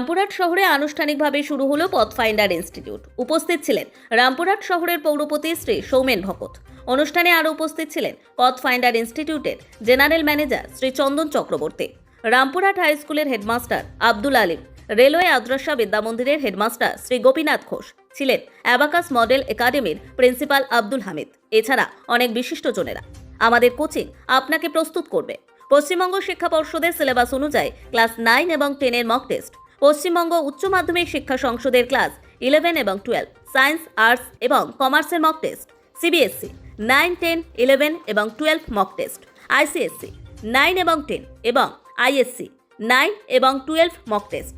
রামপুরহাট শহরে আনুষ্ঠানিকভাবে শুরু হলো পথফাইন্ডার ইনস্টিটিউট উপস্থিত ছিলেন রামপুরহাট শহরের পৌরপতি শ্রী সৌমেন ভকত। অনুষ্ঠানে আরও উপস্থিত ছিলেন পথফাইন্ডার ইনস্টিটিউটের general manager Shri Chandan Chakraborty, Rampurhat high স্কুলের হেডমাস্টার আব্দুল আলিম, রেলওয়ে আদ্রাসা বিদ্যামন্দিরের হেডমাস্টার শ্রী গোপীনাথ ঘোষ ছিলেন অ্যাবাকাস মডেল একাডেমির প্রিন্সিপাল আব্দুল হামিদ। এছাড়া অনেক বিশিষ্টজনেরা আমাদের কোচিং আপনাকে প্রস্তুত করবে। পশ্চিমবঙ্গ শিক্ষা পর্ষদের সিলেবাস অনুযায়ী ক্লাস নাইন এবং টেনের মক টেস্ট পশ্চিমবঙ্গ উচ্চ মাধ্যমিক শিক্ষা সংসদের ক্লাস ইলেভেন এবং টুয়েলভ, সায়েন্স, আর্টস এবং কমার্সের mock test CBSE nine ten eleven এবং twelve mock test ICSE nine এবং টেন এবং আইএসসি নাইন এবং টুয়েলভ মক টেস্ট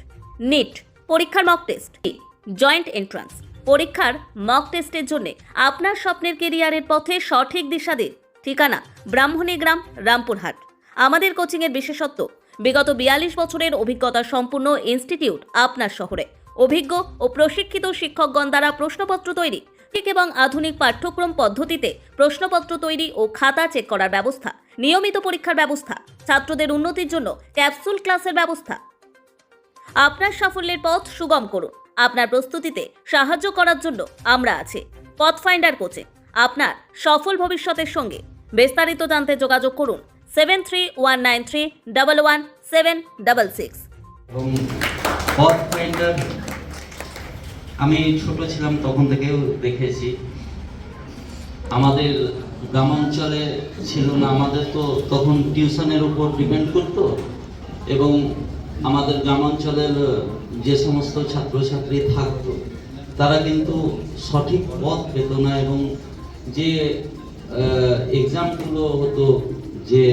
নিট পরীক্ষার মক টেস্ট জয়েন্ট এন্ট্রান্স পরীক্ষার মক টেস্টের জন্য আপনার স্বপ্নের কেরিয়ারের পথে সঠিক দিশা দিন। ঠিকানা, ব্রাহ্মণী গ্রাম, রামপুরহাট। আমাদের কোচিংয়ের বিশেষত্ব বিগত বিয়াল্লিশ বছরের অভিজ্ঞতা সম্পূর্ণ ইনস্টিটিউট আপনার শহরে। অভিজ্ঞ ও প্রশিক্ষিত শিক্ষকগণ দ্বারা প্রশ্নপত্র তৈরি, ঠিক এবং আধুনিক পাঠ্যক্রম পদ্ধতিতে প্রশ্নপত্র তৈরি ও খাতা চেক করার ব্যবস্থা, নিয়মিত পরীক্ষার ব্যবস্থা, ছাত্রদের উন্নতির জন্য ক্যাপসুল ক্লাসের ব্যবস্থা। আপনার সাফল্যের পথ সুগম করুন, আপনার প্রস্তুতিতে সাহায্য করার জন্য আমরা আছি। পথ ফাইন্ডার কোচে, আপনার সফল ভবিষ্যতের সঙ্গে। বিস্তারিত জানতে যোগাযোগ করুন seven three one nine three double one seven double six এবং আমি ছোট ছিলাম তখন থেকেও দেখেছি। আমাদের গ্রামাঞ্চলে ছিল না, আমাদের তো তখন টিউশনের উপর ডিপেন্ড করতো এবং আমাদের গ্রামাঞ্চলের যে সমস্ত ছাত্রছাত্রী থাকতো, তারা কিন্তু সঠিক পথ পেত না এবং যে এক্সামগুলো হতো যে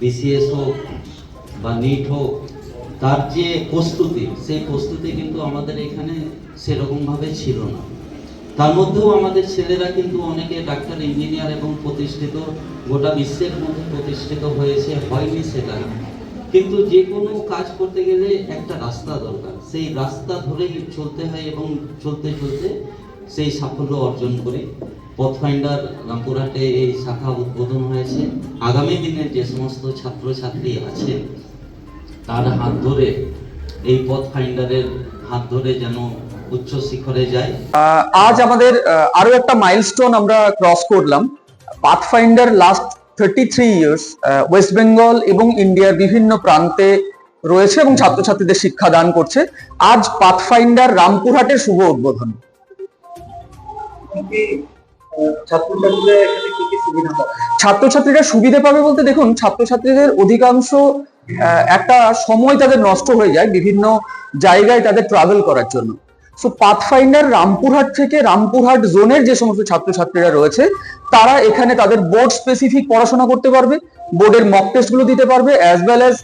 বিসিএস হোক বা নিট হোক, তার যে প্রস্তুতি, সেই প্রস্তুতি কিন্তু আমাদের এখানে সেরকমভাবে ছিল না। তার মধ্যেও আমাদের ছেলেরা কিন্তু অনেকে ডাক্তার, ইঞ্জিনিয়ার এবং প্রতিষ্ঠিত, গোটা বিশ্বের মধ্যে প্রতিষ্ঠিত হয়েছে, হয়নি সেটা। না। কিন্তু যে কোনো কাজ করতে গেলে একটা রাস্তা দরকার। সেই রাস্তা ধরেই চলতে হয় এবং চলতে চলতে সেই সাফল্য অর্জন করি। পথ ফাইন্ডার রামপুরহাটে এই শাখা উদ্বোধন হয়েছে। আগামী দিনে যে সমস্ত ছাত্রছাত্রী আছে তার হাত ধরে এই পথ ফাইন্ডারের হাত ধরে যেন উচ্চ শিখরে যায়। আজ আমাদের আরও একটা মাইলস্টোন আমরা ক্রস করলাম। Pathfinder last thirty three years West Bengal এবং ইন্ডিয়ার বিভিন্ন প্রান্তে রয়েছে এবং ছাত্রছাত্রীদের শিক্ষা দান করছে। আজ পাথফাইন্ডার রামপুরহাটের শুভ উদ্বোধন। ছাত্রছাত্রীরা সুবিধা পাবে বলতে দেখুন ছাত্রছাত্রীদের অধিকাংশ একটা সময় তাদের নষ্ট হয়ে যায় বিভিন্ন জায়গায় তাদের ট্রাভেল করার জন্য। সো পাথফাইন্ডার রামপুরহাট থেকে রামপুরহাট জোনের যে সমস্ত ছাত্রছাত্রীরা রয়েছে তারা এখানে তাদের বোর্ড স্পেসিফিক পড়াশোনা করতে পারবে বোর্ডের মক টেস্টগুলো দিতে পারবে অ্যাজ ওয়েল অ্যাজ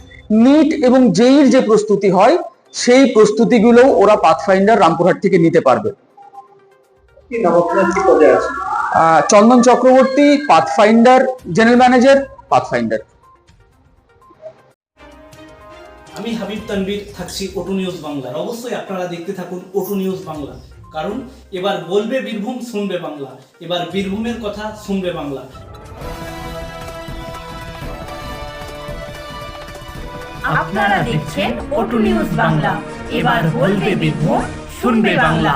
নিট এবং জেইর যে প্রস্তুতি হয় সেই প্রস্তুতিগুলো ওরা পাথফাইন্ডার রামপুরহাট থেকে নিতে পারবে। আহ, Chandan Chakraborty Pathfinder general manager Pathfinder আমি হাবিব তানভীর থাকছি ওটু নিউজ বাংলার। অবশ্যই আপনারা দেখতে থাকুন ওটু নিউজ বাংলা। কারণ এবার বলবে বীরভূম শুনবে বাংলা। এবার বীরভূমের কথা শুনবে বাংলা। আপনারা দেখছেন ওটু নিউজ বাংলা। এবার বলবে বীরভূম শুনবে বাংলা।